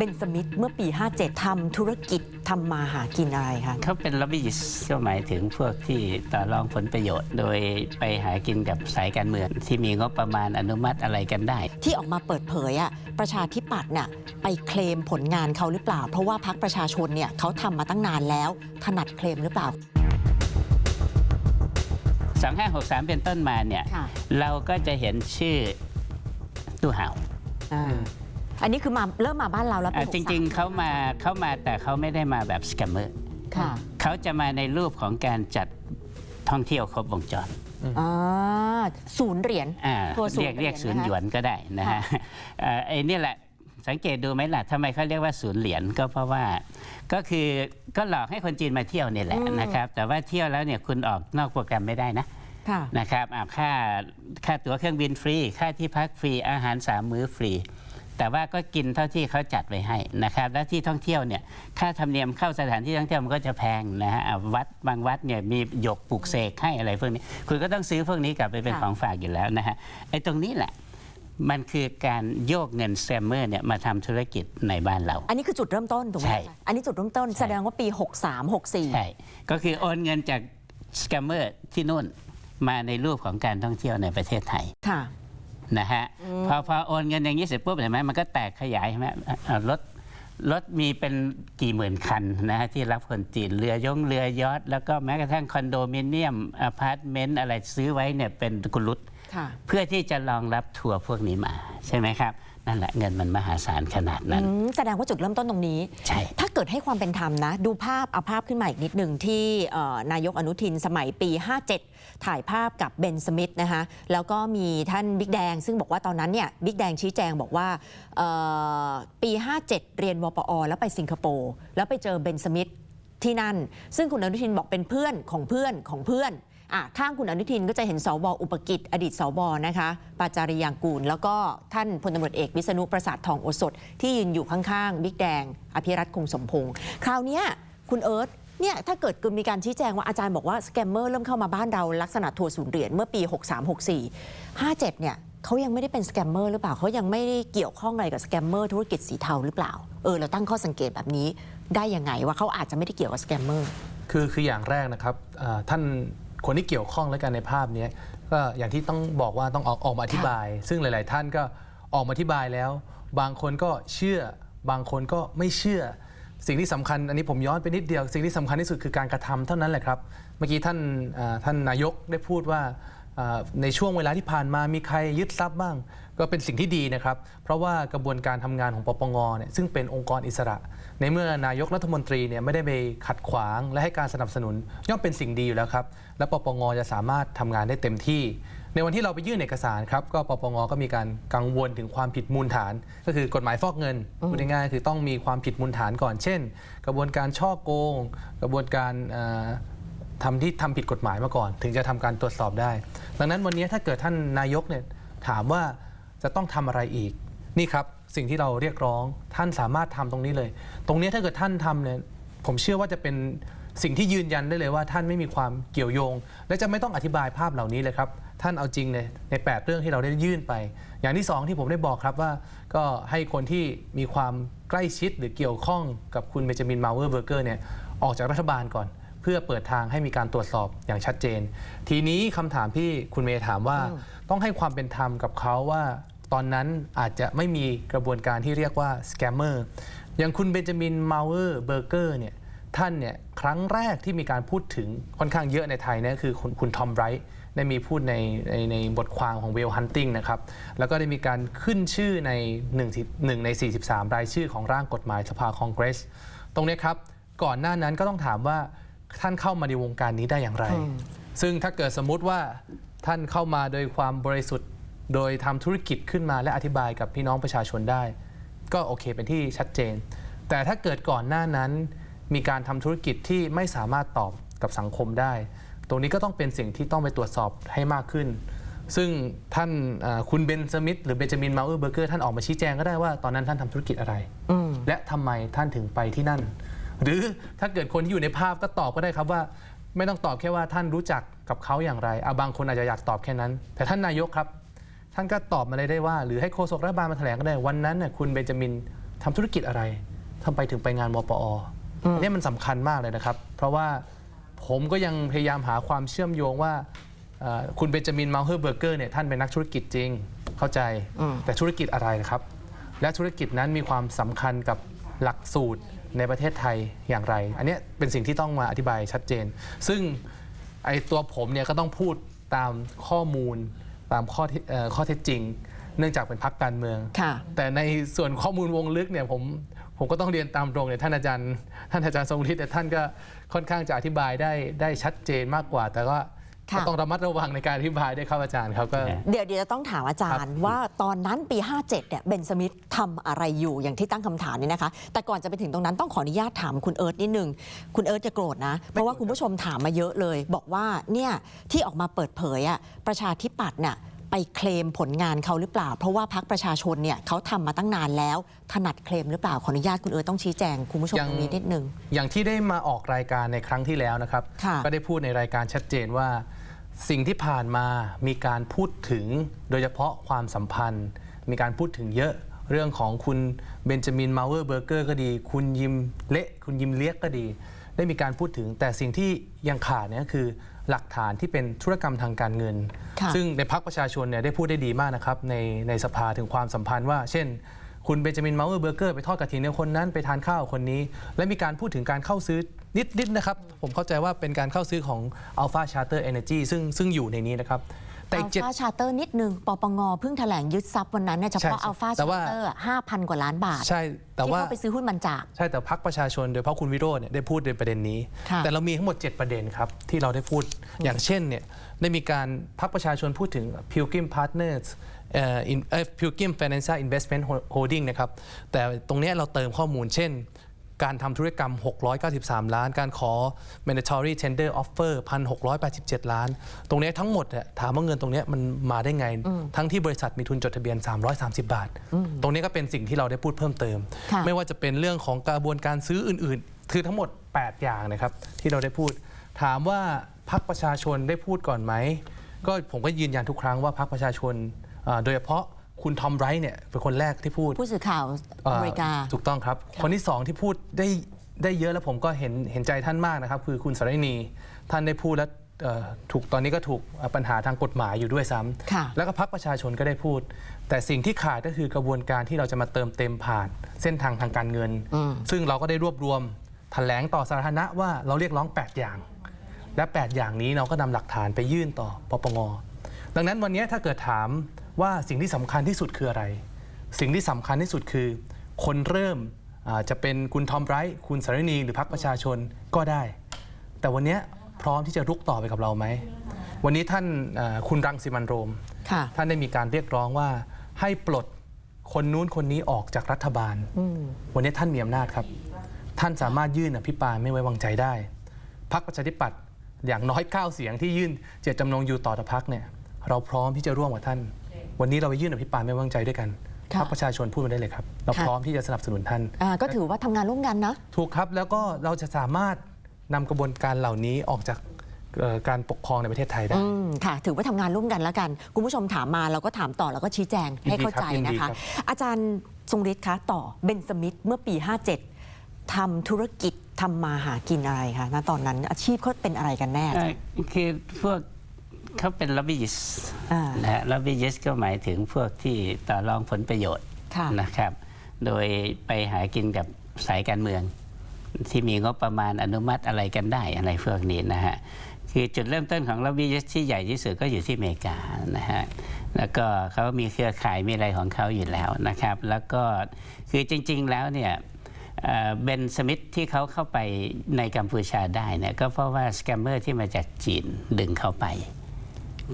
เบนสมิธเมื่อปี 57ทำธุรกิจทำมาหากินอะไรคะเขาเป็นล็อบบี้ก็หมายถึงพวกที่ต่อรองผลประโยชน์ โดยไปหากินกับสายการเมืองที่มีงบประมาณอนุมัติอะไรกันได้ ที่ออกมาเปิดเผยอะประชาธิปัตย์น่ะไปเคลมผลงานเขาหรือเปล่า เพราะว่าพักประชาชนเนี่ยเขาทำมาตั้งนานแล้วถนัดเคลมหรือเปล่า2563 เป็นต้นมาเนี่ยค่ะเราก็จะเห็นชื่อตู้ห่าว อ่าอันนี้คือมาเริ่มมาบ้านเราแล้วปีอะจริงๆเขามาเขามาแต่เขาไม่ได้มาแบบสแกมเมอร์ๆค่ะ เขาจะมาในรูปของการจัดท่องเที่ยวครบวงจรอ่าศูนย์เหรียญ อ่าทัวร์ศูนย์เรียกเรียกเหรีศูยญนย์นะคะหยวนก็ได้นะฮะค่ะเอ่อไอ้นี่แหละสังเกตดูไหมล่ะทำไมเขาเรียกว่าศูนย์เหรียญก็เพราะว่า ก็คือก็หลอกให้คนจีนมาเที่ยวนี่แหละนะครับ แต่ว่าเที่ยวแล้วเนี่ยคุณออกนอกโปรแกรมไม่ได้นะ ค่ะ นะครับอ่าค่าค่าตั๋วเครื่องบินฟรี ค่าที่พักฟรี อาหารสามมื้อฟรี แต่ว่าก็กินเท่าที่เขาจัดไว้ให้นะครับ และที่ท่องเที่ยวเนี่ยค่าธรรมเนียมเข้าสถานที่ท่องเที่ยวมันก็จะแพงนะฮะอ่าวัดบางวัดเนี่ยมีหยกปลูกเสกให้อะไรพวกนี้ คุณก็ต้องซื้อพวกนี้กลับไปเป็นค่ะของฝากอยู่แล้วนะฮะไอ้ตรงนี้แหละมันคือการโยกเงินแซมเมอร์เนี่ยมาทำธุรกิจในบ้านเรา อันนี้คือจุดเริ่มต้นถูกไหมใช่คะอันนี้จุดเริ่มต้นใช่แสดงว่าปี 63 64ใช่ก็คือโอนเงินจากสแกมเมอร์ที่นู่นมาในรูปของการท่องเที่ยวในประเทศไทยค่ะ นะฮะพอพอโอนเงินอย่างนี้เสร็จปุ๊บเห็นไหมมันก็แตกขยายใช่ไหมอ่ารถรถมีเป็นกี่หมื่นคันนะฮะที่รับคนจีนเรือยงเรือยอทแล้วก็แม้กระทั่งคอนโดมิเนียมอพาร์ตเมนต์อะไรซื้อไว้เนี่ยเป็นกุลุตค่ะ เพื่อที่จะรองรับทัวร์พวกนี้มาใช่ไหมครับนั่นแหละเงินมันมหาศาลขนาดนั้นอืมแสดงว่าจุดเริ่มต้นตรงนี้ ใช่ ถ้าเกิดให้ความเป็นธรรมนะ ดูภาพเอาภาพขึ้นมาอีกนิดหนึ่งที่เอ่อนายกอนุทินสมัยปี 57 ถ่ายภาพกับเบนสมิธนะคะแล้วก็มีท่านบิ๊กแดง ซึ่งบอกว่าตอนนั้นเนี่ยบิ๊กแดงชี้แจงบอกว่าเอ่อปี 57 เรียนวปอ แล้วไปสิงคโปร์แล้วไปเจอเบนสมิธที่นั่น ซึ่งคุณอนุทินบอกเป็นเพื่อนของเพื่อนของเพื่อนอะ ข้างคุณอนุทินก็จะเห็นสวอุปกิจอดีตสวนะคะปาจาริยางกูล แล้วก็ท่านพลตำรวจเอกวิษณุประสาททองโอสถ ที่ยืนอยู่ข้างๆบิ๊กแดง อภิรัตคงสมพงษ์คราวนี้คุณเอิร์ธเนี่ยถ้าเกิดกมีการชี้แจงว่าอาจารย์บอกว่าสแกมเมอร์เริ่มเข้ามาบ้านเราลักษณะทัวร์ศูนย์เหรียญเมื่อปี 6364 57 เนี่ยเขายังไม่ได้เป็นสแกมเมอร์หรือเปล่าเขายังไม่ได้เกี่ยวข้องอะไรกับสแกมเมอร์ธุรกิจสีเทาหรือเปล่าเออเราตั้งข้อสังเกตแบบนี้ได้ยังไงว่าเขาอาจจะไม่ได้เกี่ยวกับสแกมเมอร์คือคืออย่างแรกนะครับท่าน คนที่เกี่ยวข้องแล้วกันในภาพเนี้ยก็อย่างที่ต้องบอกว่าต้องออกออกมาอธิบาย ซึ่งหลาย ๆ ท่านก็ออกมาอธิบายแล้ว บางคนก็เชื่อ บางคนก็ไม่เชื่อ สิ่งที่สำคัญ อันนี้ผมย้อนไปนิดเดียว สิ่งที่สำคัญที่สุดคือการกระทำเท่านั้นแหละครับ เมื่อกี้ท่านอ่าท่านนายกได้พูดว่าอ่า ในช่วงเวลาที่ผ่านมามีใครยึดทรัพย์บ้าง ก็เป็นสิ่งที่ดีนะครับ เพราะว่ากระบวนการทำงานของปปงเนี่ยซึ่งเป็นองค์กรอิสระ ในเมื่อนายกรัฐมนตรีเนี่ยไม่ได้ไปขัดขวาง และให้การสนับสนุนย่อมเป็นสิ่งดีอยู่แล้วครับ และปปงจะสามารถทำงานได้เต็มที่ ในวันที่เราไปยื่นเอกสารครับก็ปปงก็มีการกังวลถึงความผิดมูลฐาน ก็คือกฎหมายฟอกเงินพูดง่ายๆคือต้องมีความผิดมูลฐานก่อน เช่น กระบวนการช่อโกง กระบวนการเอ่อ ทำที่ทำผิดกฎหมายมาก่อน ถึงจะทำการตรวจสอบได้ ดังนั้นวันนี้ถ้าเกิดท่านนายกเนี่ยถามว่าจะต้องทำอะไรอีก นี่ครับสิ่งที่เราเรียกร้องท่านสามารถทำตรงนี้เลย ตรงนี้ถ้าเกิดท่านทำเนี่ยผมเชื่อว่าจะเป็นสิ่งที่ยืนยันได้เลยว่าท่านไม่มีความเกี่ยวโยง และจะไม่ต้องอธิบายภาพเหล่านี้เลยครับ ท่านเอาจริงในใน 8 เรื่องที่เราได้ยื่นไป อย่างที่สองที่ผมได้บอกครับว่า ก็ให้คนที่มีความใกล้ชิดหรือเกี่ยวข้องกับคุณเบนจามินมาเวอร์เบอร์เกอร์เนี่ยออกจากรัฐบาลก่อน เพื่อเปิดทางให้มีการตรวจสอบอย่างชัดเจน ทีนี้คำถามที่คุณเมย์ถามว่าต้องให้ความเป็นธรรมกับเขาว่า ตอนนั้นอาจจะไม่มีกระบวนการที่เรียกว่าสแกมเมอร์อย่างคุณเบนจามินมาเวอร์เบอร์เกอร์เนี่ยท่านเนี่ยครั้งแรกที่มีการพูดถึงค่อนข้างเยอะในไทยเนี่ยคือคุณคุณทอมไรท์ได้มีพูดในในในบทความของเวลฮันติงนะครับ แล้วก็ได้มีการขึ้นชื่อใน1ที่หนึ่งใน 43 รายชื่อของร่างกฎหมายสภาคองเกรส ตรงเนี้ยครับ ก่อนหน้านั้นก็ต้องถามว่า ท่านเข้ามาในวงการนี้ได้อย่างไร ซึ่งถ้าเกิดสมมุติว่าท่านเข้ามาโดยความบริสุทธิ์ โดยทำธุรกิจขึ้นมาและอธิบายกับพี่น้องประชาชนได้ ก็โอเคเป็นที่ชัดเจน แต่ถ้าเกิดก่อนหน้านั้น มีการทำธุรกิจที่ไม่สามารถตอบกับสังคมได้ ตรงนี้ก็ต้องเป็นสิ่งที่ต้องไปตรวจสอบให้มากขึ้น ซึ่งท่านอ่าคุณเบนสมิธหรือเบนจามินมาเออร์เบอร์เกอร์ท่านออกมาชี้แจงก็ได้ว่าตอนนั้นท่านทำธุรกิจอะไร และทำไมท่านถึงไปที่นั่น หรือถ้าเกิดคนที่อยู่ในภาพก็ตอบก็ได้ครับว่า ไม่ต้องตอบแค่ว่าท่านรู้จักกับเขาอย่างไรอาบางคนอาจจะอยากตอบแค่นั้น แต่ท่านนายกครับ ท่านก็ตอบมาเลยได้ว่า หรือให้โฆษกรัฐบาลมาแถลงก็ได้วันนั้นน่ะคุณเบนจามินทำธุรกิจอะไรทำไปถึงไปงานมปออันนี้มันสำคัญมากเลยนะครับ เพราะว่าผมก็ยังพยายามหาความเชื่อมโยงว่าเอ่อคุณเบนจามินมาเฮอร์เบอร์เกอร์เนี่ยท่านเป็นนักธุรกิจจริงเข้าใจแต่ธุรกิจอะไรนะครับ และธุรกิจนั้นมีความสำคัญกับหลักสูตร ในประเทศไทยอย่างไร อันเนี้ยเป็นสิ่งที่ต้องมาอธิบายชัดเจน ซึ่งไอตัวผมเนี่ยก็ต้องพูดตามข้อมูลตามข้อเท็จเอ่อข้อเท็จจริง เนื่องจากเป็นพักการเมืองค่ะแต่ในส่วนข้อมูลวงลึกเนี่ยผมผมก็ต้องเรียนตามตรงเนี่ยท่านอาจารย์ท่านอาจารย์ทรงฤทธิ์เนี่ยท่านก็ค่อนข้างจะอธิบายได้ได้ชัดเจนมากกว่า แต่ก็ค่ะ ก็ต้องระมัดระวังในการอธิบายด้วยครับอาจารย์ครับก็ เดี๋ยวเดี๋ยวจะต้องถามอาจารย์ว่าตอนนั้นปี 57เนี่ยเบนสมิธทำอะไรอยู่อย่างที่ตั้งคำถามนี่นะคะ แต่ก่อนจะไปถึงตรงนั้นต้องขออนุญาตถามคุณเอิร์ธนิดนึง คุณเอิร์ธจะโกรธนะ เพราะว่าคุณผู้ชมถามมาเยอะเลย บอกว่าเนี่ยที่ออกมาเปิดเผยอะประชาธิปัตย์น่ะไปเคลมผลงานเขาหรือเปล่า เพราะว่าพักประชาชนเนี่ยเขาทำมาตั้งนานแล้ว ถนัดเคลมหรือเปล่าขออนุญาตคุณเอิร์ธต้องชี้แจงคุณผู้ชมยังตรงนี้นิดนึง อย่างที่ได้มาออกรายการในครั้งที่แล้วนะครับ ค่ะก็ได้พูดในรายการชัดเจนว่า สิ่งที่ผ่านมามีการพูดถึงโดยเฉพาะความสัมพันธ์ มีการพูดถึงเยอะเรื่องของคุณเบนจามินมาเวอร์เบอร์เกอร์ก็ดี คุณยิมเละคุณยิมเลียกก็ดี ได้มีการพูดถึง แต่สิ่งที่ยังขาดเนี่ยก็คือหลักฐานที่เป็นธุรกรรมทางการเงิน ค่ะซึ่งในพักประชาชนเนี่ยได้พูดได้ดีมากนะครับในในสภาถึงความสัมพันธ์ว่า เช่น คุณเบนจามินมาเวอร์เบอร์เกอร์ไปทอดกระถินในคนนั้นไปทานข้าวกับคนนี้ และมีการพูดถึงการเข้าซื้อ นิดๆนะครับ ผมเข้าใจว่าเป็นการเข้าซื้อของ Alpha Charter Energy ซึ่งซึ่งอยู่ในนี้นะครับ แต่อัอีลกเจ็ด ฟาชาร์เตอร์นิดนึงปปงเพิ่งแถลงยึดทรัพย์วันนั้นเนี่ยเฉพาะใช่อัลฟาแต่ชาว่า ร์เตอร์ห้าพันกว่าล้านบาท ใช่ แต่ที่ว่า เขาไปซื้อหุ้นมันจาก ใช่แต่พักประชาชนโดยเฉพาะคุณวิโรจน์เนี่ยได้พูดในประเด็นนี้ ค่ะ แต่เรามีทั้งหมด 7 ประเด็นครับ ที่เราได้พูดอย่างเช่นเนี่ยได้มีการพักประชาชนพูดถึง Pilgrim Partners เอ่อ in- เอ่อ Pilgrim Financial Investment Holding นะครับ แต่ตรงเนี้ยเราเติมข้อมูลเช่น การทำธุรกรรม 693 ล้าน การขอ mandatory tender offer 1,687 ล้าน ตรงเนี้ยทั้งหมดเนี่ยถามว่าเงินตรงเนี้ยมันมาได้ไง ทั้งที่บริษัทมีทุนจดทะเบียน 330 บาท ตรงนี้ก็เป็นสิ่งที่เราได้พูดเพิ่มเติมค่ะไม่ว่าจะเป็นเรื่องของกระบวนการซื้ออื่น ๆ คือทั้งหมด 8 อย่างนะครับที่เราได้พูด ถามว่าพักประชาชนได้พูดก่อนไหมก็ผมก็ยืนยันทุกครั้งว่าพักประชาชนอ่าโดยเฉพาะ คุณทอมไรท์เนี่ยเป็นคนแรกที่พูดผู้สื่อข่าวอเมริกา ถูกต้องครับ คนที่สองที่พูดได้ได้เยอะแล้วผมก็เห็นเห็นใจท่านมากนะครับ คือคุณสรณีท่านได้พูดแล้วเอ่อถูกตอนนี้ก็ถูกเอ่อปัญหาทางกฎหมายอยู่ด้วยซ้ำค่ะแล้วก็พักประชาชนก็ได้พูด แต่สิ่งที่ขาดก็คือกระบวนการที่เราจะมาเติมเต็มผ่าน เส้นทางทางการเงิน ซึ่งเราก็ได้รวบรวมแถลงต่อสาธารณะว่าเราเรียกร้อง 8 อย่าง และ 8 อย่างนี้เราก็นำหลักฐานไปยื่นต่อปปงดังนั้นวันนี้ถ้าเกิดถาม ว่าสิ่งที่สำคัญที่สุดคืออะไร สิ่งที่สำคัญที่สุดคือ คนเริ่มอ่าจะเป็นคุณทอมไบรท์คุณสารณีหรือพรรคประชาชนก็ได้ แต่วันนี้พร้อมที่จะรุกต่อไปกับเราไหม วันนี้ท่านอ่าคุณรังสิมันต์โรมค่ะท่านได้มีการเรียกร้องว่าให้ปลดคนนู้นคนนี้ออกจากรัฐบาล วันนี้ท่านมีอำนาจครับ ท่านสามารถยื่นอภิปรายไม่ไว้วางใจได้พรรคประชาธิปัตย์อย่างน้อย 9 เสียงที่ยื่นเจตจำนงอยู่ต่อต่อพรรคเนี่ย เราพร้อมที่จะร่วมกับท่าน วันนี้เราไปยื่นอภิปรายไม่ไว้วางใจด้วยกันค่ะพรรคประชาชนพูดมาได้เลยครับ เราค่ะพร้อมที่จะสนับสนุนท่านอ่าก็ถือว่าทำงานร่วมกันนะถูกครับแล้วก็เราจะสามารถนำกระบวนการเหล่านี้ออกจากเอ่อการปกครองในประเทศไทยได้อืมค่ะ ถือว่าทำงานร่วมกันแล้วกัน คุณผู้ชมถามมาเราก็ถามต่อแล้วก็ชี้แจงให้เข้าใจยินดีนะครัคะบอาจารย์ทรงฤทธิ์คะต่อเบนสมิธเมื่อปี 57ทำธุรกิจทำมาหากินอะไรคะณตอนนั้นอาชีพเขาเป็นอะไรกันแน่อาจารย์คือพวก เขาเป็นล็อบบี้ยิสอ่านะฮะล็อบบี้ยิสก็หมายถึงพวกที่ต่อรองผลประโยชน์ค่ะนะครับ โดยไปหากินกับสายการเมือง ที่มีงบประมาณอนุมัติอะไรกันได้อะไรพวกนี้นะฮะคือจุดเริ่มต้นของล็อบบี้ยิสที่ใหญ่ที่สุดก็อยู่ที่อเมริกานะฮะแล้วก็เขามีเครือข่ายมีอะไรของเขาอยู่แล้วนะครับ แล้วก็คือจริง ๆแล้วเนี่ยเอ่อเบนสมิธที่เขาเข้าไปในกัมพูชาได้เนี่ยก็เพราะว่าสแกมเมอร์ที่มาจากจีนดึงเข้าไป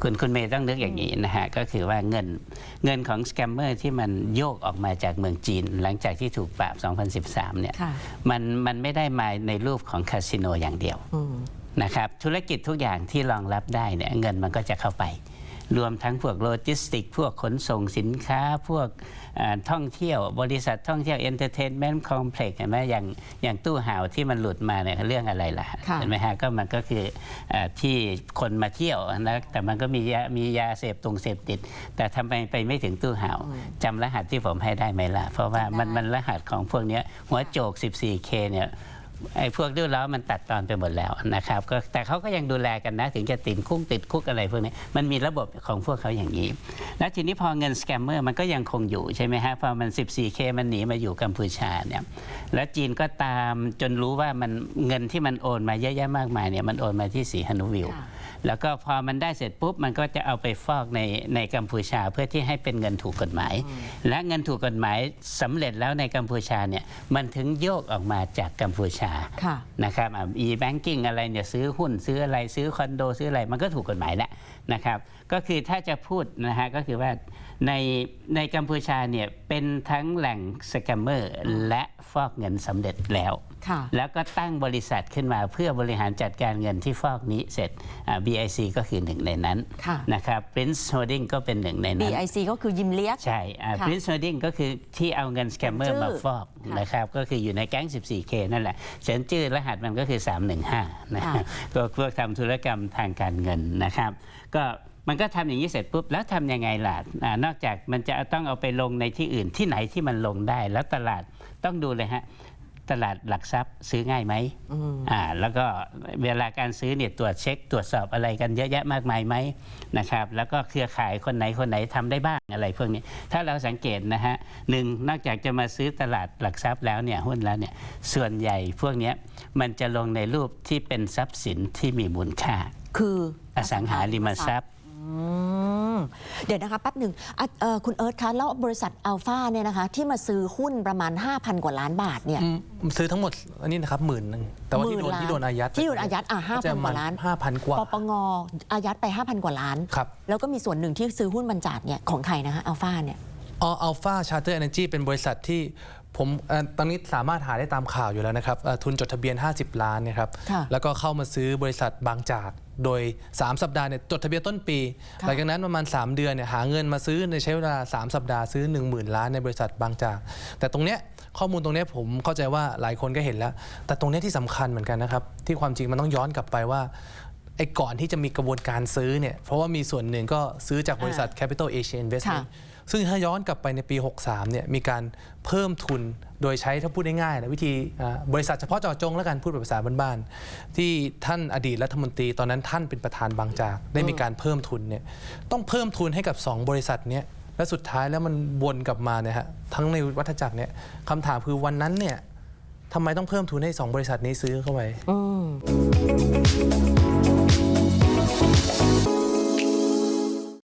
คุณคุณเมย์ต้องนึกอย่างนี้นะฮะ ก็คือว่าเงินเงินของสแกมเมอร์ที่มันโยกออกมาจากเมืองจีน หลังจากที่ถูกปราบ 2013 เนี่ยค่ะมันมันไม่ได้มาในรูปของคาสิโนอย่างเดียวอืมนะครับธุรกิจทุกอย่างที่รองรับได้เนี่ยเงินมันก็จะเข้าไป รวมทั้งพวกโลจิสติก พวกขนส่งสินค้า พวกเอ่อท่องเที่ยว บริษัทท่องเที่ยวเอนเตอร์เทนเมนต์คอมเพล็กซ์เห็นไหมอย่างอย่างตู้ห่าวที่มันหลุดมาเนี่ยเรื่องอะไรล่ะค่ะเห็นไหมฮะก็มันก็คือเออที่คนมาเที่ยวนะแต่มันก็มียามียาเสพตรงเสพติด แต่ทำไมไปไม่ถึงตู้ห่าวจำรหัสที่ผมให้ได้ไหมล่ะ เพราะว่ามันมันรหัสของพวกเนี้ยหัวโจก 14K เนี่ย ไอ้พวกดื้อล้อมันตัดตอนไปหมดแล้วนะครับก็แต่เขาก็ยังดูแลกันนะ ถึงจะติดคุกติดคุกอะไรพวกนี้มันมีระบบของพวกเขาอย่างนี้ แล้วทีนี้พอเงินสแกมเมอร์มันก็ยังคงอยู่ใช่ไหมฮะพอมัน 14K มันหนีมาอยู่กัมพูชาเนี่ยแล้วจีนก็ตามจนรู้ว่ามันเงินที่มันโอนมาเยอะแยะมากมายเนี่ยมันโอนมาที่สีฮานุวิว แล้วก็พอมันได้เสร็จปุ๊บมันก็จะเอาไปฟอกในในกัมพูชาเพื่อที่ให้เป็นเงินถูกกฎหมาย และเงินถูกกฎหมายสำเร็จแล้วในกัมพูชาเนี่ยมันถึงโยกออกมาจากกัมพูชาค่ะนะครับอะ e-banking อะไรเนี่ยซื้อหุ้นซื้ออะไรซื้อคอนโดซื้ออะไรมันก็ถูกกฎหมายแล้วนะครับ ก็คือถ้าจะพูดนะฮะก็คือว่าในในกัมพูชาเนี่ยเป็นทั้งแหล่งสแกมเมอร์และฟอกเงินสำเร็จแล้ว ค่ะ แล้วก็ตั้งบริษัทขึ้นมาเพื่อบริหารจัดการเงินที่ฟอกนี้เสร็จอ่า BIC ก็คือหนึ่งในนั้นค่ะ นะครับ Prince Holding ก็เป็นหนึ่งในนั้น BIC ก็คือยิมเลียก ใช่อ่า ค่ะ Prince Holding ก็คือที่เอาเงินสแกมเมอร์ชื่อมาฟอกค่ะนะครับก็คืออยู่ในแก๊ง 14K นั่นแหละเฉินจื้อรหัสมันก็คือ 315นะค่ะ ก็พวกทำธุรกรรมทางการเงินนะครับ ก็ มันก็ทำอย่างนี้เสร็จปุ๊บแล้วทำยังไงล่ะอ่านอกจากมันจะต้องเอาไปลงในที่อื่นที่ไหนที่มันลงได้ แล้วตลาดต้องดูเลยฮะตลาดหลักทรัพย์ซื้อง่ายไหมอืมอ่าแล้วก็เวลาการซื้อเนี่ยตรวจเช็ค ตรวจสอบอะไรกันเยอะแยะมากมายไหมนะครับ แล้วก็เครือข่ายคนไหนคนไหนทำได้บ้างอะไรพวกนี้ ถ้าเราสังเกตนะฮะหนึ่งนอกจากจะมาซื้อตลาดหลักทรัพย์แล้วเนี่ยหุ้นแล้วเนี่ยส่วนใหญ่พวกเนี้ยมันจะลงในรูปที่เป็นทรัพย์สินที่มีมูลค่า คืออสังหาริมทรัพย์อืม เดี๋ยวนะคะแป๊บหนึ่งอะเอ่อคุณเอิร์ธคะแล้วบริษัทอัลฟาเนี่ยนะคะ ที่มาซื้อหุ้นประมาณ 5,000 กว่าล้านบาทเนี่ย อืมซื้อทั้งหมดอันนี้นะครับหมื่นหนึ่งแต่ว่าที่โดนหมื่นล้านที่โดนอายัดที่โดนอายัดอะจะ5,000กว่าล้าน ห้าพันกว่าปปงอายัดไป 5,000 กว่าล้าน ครับ แล้วก็มีส่วนหนึ่งที่ซื้อหุ้นบรรจาดเนี่ยของใครนะคะอัลฟาเนี่ยอัลฟาชาร์เตอร์เอเนจีเป็นบริษัทที่ผมเอ่อตอนนี้สามารถหาได้ตามข่าวอยู่แล้วนะครับเอ่อทุนจดทะเบียน 50 ล้านเนะครับ ค่ะแล้วก็เข้ามาซื้อบริษัทบางจาก โดย 3 สัปดาห์เนี่ยจดทะเบียนต้นปีค่ะหลังจากนั้นประมาณ 3 เดือนเนี่ยหาเงินมาซื้อในใช้เวลา 3 สัปดาห์ซื้อ 10,000 ล้านในบริษัทบางจาก แต่ตรงเนี้ยข้อมูลตรงเนี้ยผมเข้าใจว่าหลายคนก็เห็นแล้ว แต่ตรงเนี้ยที่สำคัญเหมือนกันนะครับ ที่ความจริงมันต้องย้อนกลับไปว่าไอ้ก่อนที่จะมีกระบวนการซื้อเนี่ยเพราะว่ามีส่วนหนึ่งก็ซื้อจากบริษัท Capital Asia Investment ค่ะ ซึ่งถ้าย้อนกลับไปในปี 63เนี่ยมีการเพิ่มทุนโดยใช้ถ้าพูดง่ายๆนะวิธีบริษัทเฉพาะเจาะจงแล้วกันพูดแบบภาษาบ้านๆที่ท่านอดีตรัฐมนตรีตอนนั้นท่านเป็นประธานบางจาก ได้มีการเพิ่มทุนเนี่ยต้องเพิ่มทุนให้กับ 2 บริษัทเนี้และสุดท้ายแล้วมันวนกลับมาเนี่ยฮะทั้งในวัฏจักรเนี่ยคำถามคือวันนั้นเนี่ยทำไมต้องเพิ่มทุนให้ 2 บริษัทนี้ซื้อเข้าไปอ